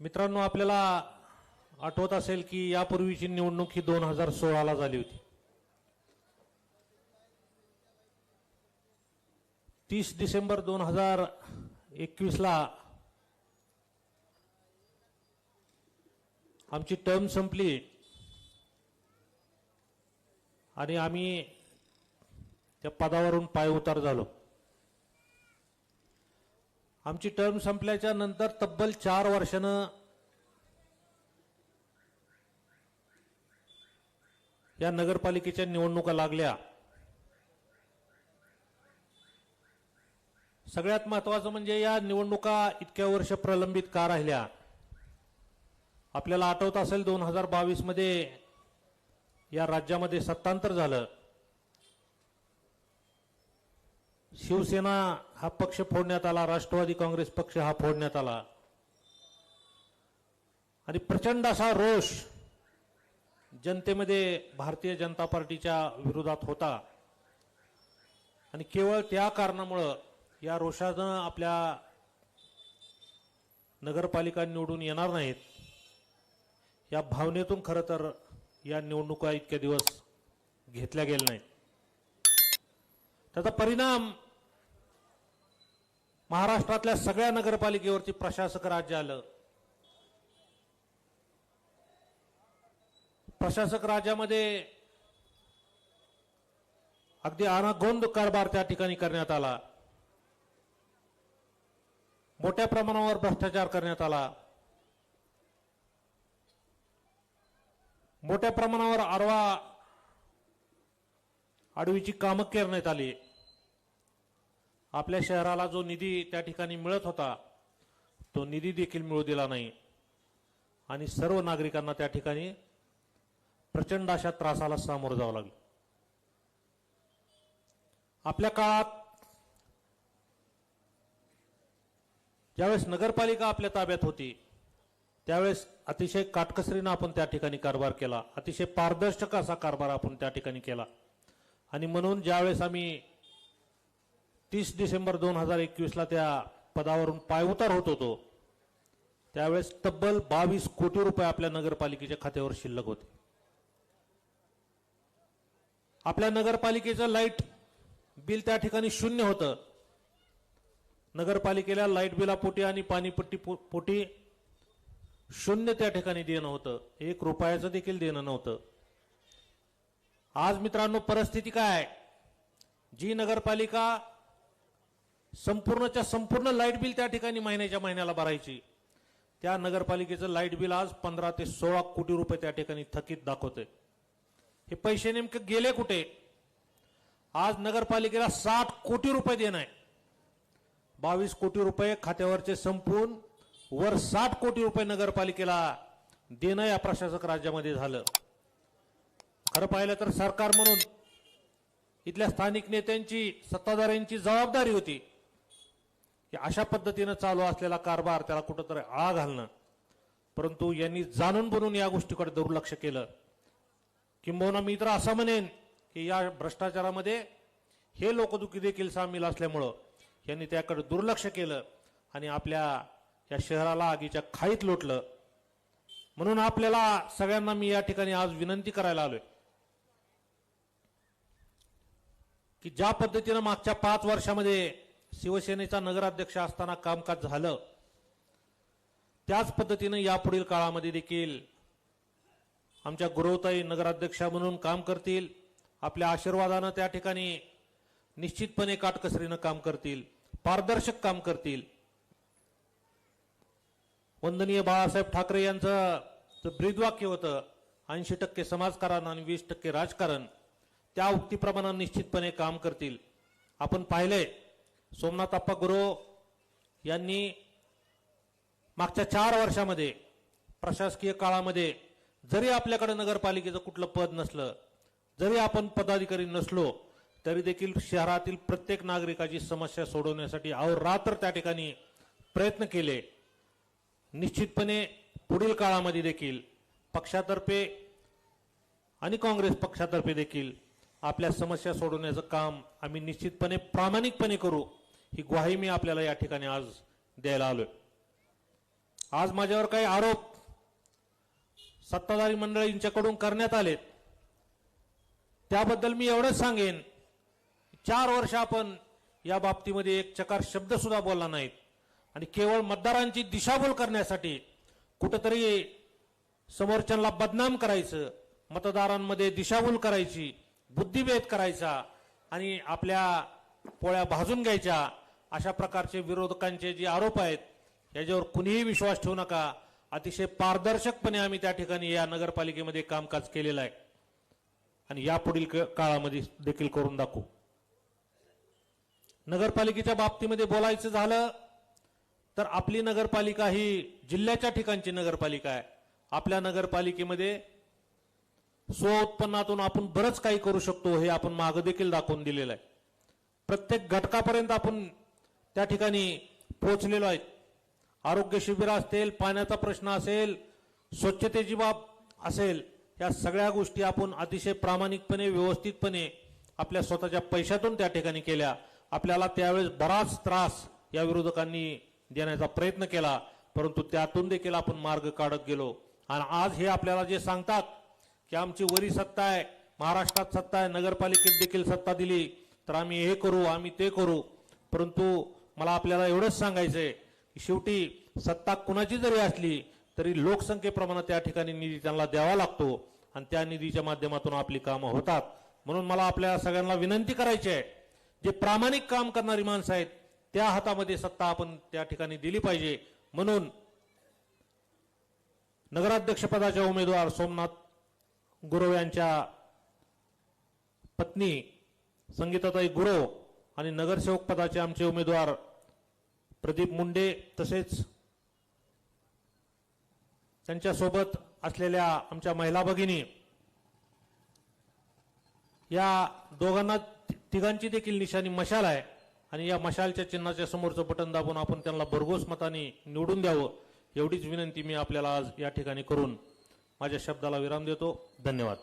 मित्रांनो आपल्याला आठवत असेल की यापूर्वीची निवडणूक ही दोन हजार सोळाला झाली होती. तीस डिसेंबर दोन हजार एकवीसला आमची टर्म संपली आणि आम्ही त्या पदावरून पायउतार झालो. आमची टर्म संपल्याच्या नंतर तब्बल चार वर्षानं या नगरपालिकेच्या निवडणुका लागल्या. सगळ्यात महत्वाचं म्हणजे या निवडणुका इतक्या वर्ष प्रलंबित का राहिल्या? आपल्याला आठवत असेल दोन हजार बावीसमध्ये या राज्यामध्ये सत्तांतर झालं. शिवसेना हा पक्ष फोडण्यात आला राष्ट्रवादी काँग्रेस पक्ष हा फोडण्यात आला. आणि प्रचंड असा रोष जनतेमध्ये भारतीय जनता पार्टीच्या विरोधात होता. आणि केवळ त्या कारणामुळं या रोषानं आपल्या नगरपालिका निवडून येणार नाहीत. या भावनेतून खरं तर या निवडणुका इतके दिवस घेतल्या गेल्या नाहीत. त्याचा परिणाम महाराष्ट्रातल्या सगळ्या नगरपालिकेवरती प्रशासक राज्य आलं. प्रशासक राज्यामध्ये अगदी अनागोंद कारभार त्या ठिकाणी करण्यात आला. मोठ्या प्रमाणावर भ्रष्टाचार करण्यात आला. मोठ्या प्रमाणावर आडवा आडवीची कामं करण्यात आली. आपल्या शहराला जो निधी त्या ठिकाणी मिळत होता तो निधी देखील मिळू दिला नाही. आणि सर्व नागरिकांना त्या ठिकाणी प्रचंड अशा त्रासाला सामोरं जावं लागलं. आपल्या काळात ज्यावेळेस नगरपालिका आपल्या ताब्यात होती त्यावेळेस अतिशय काटकसरीनं आपण त्या ठिकाणी कारभार केला. अतिशय पारदर्शक असा कारभार आपण त्या ठिकाणी केला. आणि म्हणून ज्यावेळेस आम्ही तीस डिसेंबर दोन हजार एकवीसला त्या पदावरून पायउतार होत होतो. त्यावेळेस तब्बल बावीस कोटी रुपये आपल्या नगरपालिकेच्या खात्यावर शिल्लक होते. आपल्या नगरपालिकेचं लाइट बिल त्या ठिकाणी शून्य होतं. नगरपालिकेला लाइट बिलापोटी आणि पाणीपट्टी पो- पोटी शून्य त्या ठिकाणी देणं होतं. एक रुपयाचं देखील देणं नव्हतं. आज मित्रांनो परिस्थिती काय आहे? जी नगरपालिका संपूर्णच्या संपूर्ण लाइट बिल त्या ठिकाणी महिन्याच्या महिन्याला भरायची. त्या नगरपालिकेचं लाइट बिल आज पंधरा ते सोळा कोटी रुपये त्या ठिकाणी थकीत दाखवते. हे पैसे नेमके गेले कुठे? आज नगरपालिकेला साठ कोटी रुपये देणं आहे. बावीस कोटी रुपये खात्यावरचे संपून वर साठ कोटी रुपये नगरपालिकेला देणं या प्रशासक राज्यामध्ये झालं. खरं पाहिलं तर सरकार म्हणून इथल्या स्थानिक नेत्यांची सत्ताधाऱ्यांची जबाबदारी होती. की अशा पद्धतीनं चालू असलेला कारभार त्याला कुठंतरी आळा घालणं. परंतु यांनी जाणून बनून या गोष्टीकडे दुर्लक्ष केलं. किंबहुना मी तर असं म्हणेन की या भ्रष्टाचारामध्ये हे लोकदुखी देखील सामील असल्यामुळं यांनी त्याकडे दुर्लक्ष केलं आणि आपल्या या शहराला आगीच्या खाईत लोटलं. म्हणून आपल्याला सगळ्यांना मी या ठिकाणी आज विनंती करायला आलोय. की ज्या पद्धतीनं मागच्या पाच वर्षामध्ये शिवसेनेचा नगराध्यक्ष असताना कामकाज झालं. त्याच पद्धतीनं यापुढील काळामध्ये देखील आमच्या गुरवताई नगराध्यक्षा म्हणून काम करतील. आपल्या आशीर्वादानं त्या ठिकाणी निश्चितपणे काटकसरीनं काम करतील. पारदर्शक काम करतील. वंदनीय बाळासाहेब ठाकरे यांचं जे ब्रीदवाक्य होतं ऐंशी टक्के समाजकारण आणि वीस टक्के राजकारण त्या उक्तीप्रमाणे निश्चितपणे काम करतील. आपण पाहिलंय सोमनाथ अप्पा गुरु यांनी मागच्या चार वर्षामध्ये प्रशासकीय काळामध्ये जरी आपल्याकडे नगरपालिकेचं कुठलं पद नसलं जरी आपण पदाधिकारी नसलो तरी देखील शहरातील प्रत्येक नागरिकाची समस्या सोडवण्यासाठी अहोरात्र त्या ठिकाणी प्रयत्न केले. निश्चितपणे पुढील काळामध्ये देखील पक्षातर्फे आणि काँग्रेस पक्षातर्फे देखील आपल्या समस्या सोडवण्याचं काम आम्ही निश्चितपणे प्रामाणिकपणे करू. ही ग्वाही मी आपल्याला या ठिकाणी आज द्यायला आलोय. आज माझ्यावर काही आरोप सत्ताधारी मंडळींच्याकडून करण्यात आलेत. त्याबद्दल मी एवढंच सांगेन चार वर्ष आपण या बाबतीमध्ये एक चकार शब्द सुद्धा बोलला नाहीत. आणि केवळ मतदारांची दिशाभूल करण्यासाठी कुठंतरी समोरच्यांना बदनाम करायचं मतदारांमध्ये दिशाभूल करायची बुद्धिभेद करायचा आणि आपल्या पोळ्या भाजून घ्यायच्या अशा प्रकारचे विरोधकांचे जे आरोप आहेत याच्यावर कुणीही विश्वास ठेवू नका. अतिशय पारदर्शकपणे आम्ही त्या ठिकाणी या नगरपालिकेमध्ये कामकाज केलेलं आहे. आणि यापुढील काळामध्ये देखील करून दाखवू. नगरपालिकेच्या बाबतीमध्ये बोलायचं झालं तर आपली नगरपालिका ही जिल्ह्याच्या ठिकाणची नगरपालिका आहे. आपल्या नगरपालिकेमध्ये स्व उत्पन्नातून आपण बरंच काही करू शकतो हे आपण मागं देखील दाखवून दिलेलं आहे. प्रत्येक घटकापर्यंत आपण त्या ठिकाणी पोहोचलेलो आहेत. आरोग्य शिबिर असतील पाण्याचा प्रश्न असेल स्वच्छतेची बाब असेल या सगळ्या गोष्टी आपण अतिशय प्रामाणिकपणे व्यवस्थितपणे आपल्या स्वतःच्या पैशातून त्या ठिकाणी केल्या. आपल्याला त्यावेळेस बराच त्रास या विरोधकांनी देण्याचा प्रयत्न केला परंतु त्यातून देखील आपण मार्ग काढत गेलो. आणि आज हे आपल्याला जे सांगतात की आमची वरी सत्ता आहे महाराष्ट्रात सत्ता आहे नगरपालिकेत देखील सत्ता दिली तर आम्ही हे करू आम्ही ते करू. परंतु मला आपल्याला एवढंच सांगायचंय की शेवटी सत्ता कुणाची जरी असली तरी लोकसंख्येप्रमाणे त्या ठिकाणी निधी त्यांना द्यावा लागतो आणि त्या निधीच्या माध्यमातून आपली कामं होतात. म्हणून मला आपल्या सगळ्यांना विनंती करायची आहे जे प्रामाणिक काम करणारी माणसं आहेत त्या हातामध्ये सत्ता आपण त्या ठिकाणी दिली पाहिजे. म्हणून नगराध्यक्षपदाच्या उमेदवार सोमनाथ गुरव यांच्या पत्नी संगीताताई गुरव आणि नगरसेवक पदाचे आमचे उमेदवार प्रदीप मुंडे तसेच त्यांच्यासोबत असलेल्या आमच्या महिला भगिनी या दोघांना तिघांची देखील निशाणी मशाल आहे. आणि या मशालच्या चिन्हाच्या समोरचं बटन दाबून आपण त्यांना भरघोस मताने निवडून द्यावं एवढीच विनंती मी आपल्याला आज या ठिकाणी करून माझ्या शब्दाला विराम देतो. धन्यवाद.